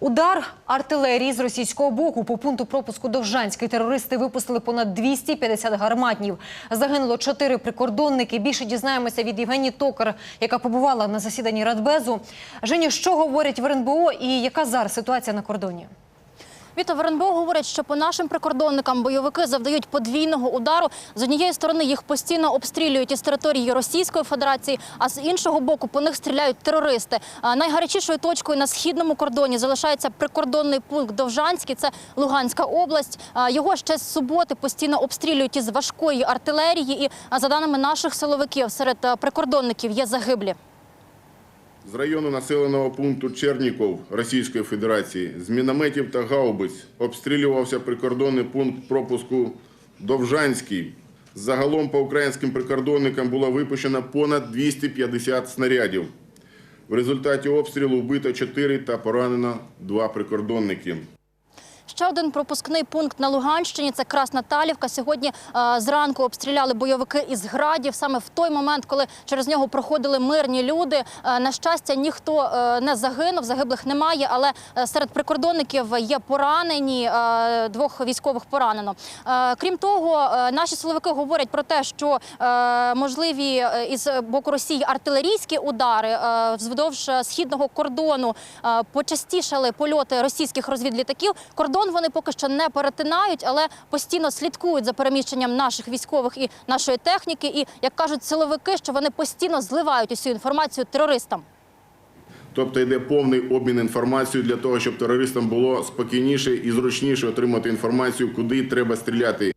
Удар артилерії з російського боку по пункту пропуску Довжанський терористи випустили понад 250 гарматнів. Загинуло чотири прикордонники. Більше дізнаємося від Євгенії Токар, яка побувала на засіданні Радбезу. Жені, що говорять в РНБО і яка зараз ситуація на кордоні? Віта в РНБО говорять, що по нашим прикордонникам бойовики завдають подвійного удару. З однієї сторони їх постійно обстрілюють із території Російської Федерації, а з іншого боку по них стріляють терористи. Найгарячішою точкою на східному кордоні залишається прикордонний пункт Довжанський. Це Луганська область. Його ще з суботи постійно обстрілюють із важкої артилерії. І за даними наших силовиків, серед прикордонників є загиблі. З району населеного пункту Черніков Російської Федерації з мінометів та гаубиць обстрілювався прикордонний пункт пропуску Довжанський. Загалом по українським прикордонникам було випущено понад 250 снарядів. В результаті обстрілу вбито 4 та поранено 2 прикордонники. Ще один пропускний пункт на Луганщині це Красна Талівка. Сьогодні е, зранку обстріляли бойовики із градів. Саме в той момент, коли через нього проходили мирні люди. Е, на щастя, ніхто е, не загинув, загиблих немає, але серед прикордонників є поранені. двох військових поранено. Крім того, наші силовики говорять про те, що можливі із боку Росії артилерійські удари е, вздовж східного кордону почастішали польоти російських розвідлітаків. Кордон вони поки що не перетинають, але постійно слідкують за переміщенням наших військових і нашої техніки. І як кажуть силовики, що вони постійно зливають усю інформацію терористам. Тобто йде повний обмін інформацією для того, щоб терористам було спокійніше і зручніше отримати інформацію, куди треба стріляти.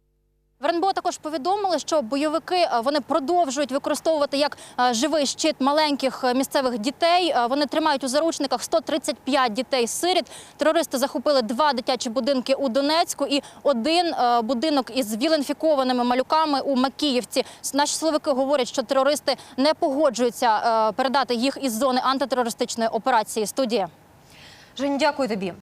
В РНБО також повідомили, що бойовики е, вони продовжують використовувати як е, живий щит маленьких е, місцевих дітей. Вони тримають у заручниках 135 дітей-сиріт. Терористи захопили два дитячі будинки у Донецьку і один будинок із віленфікованими малюками у Макіївці. Наші силовики говорять, що терористи не погоджуються передати їх із зони антитерористичної операції. Студія. Жені, дякую тобі.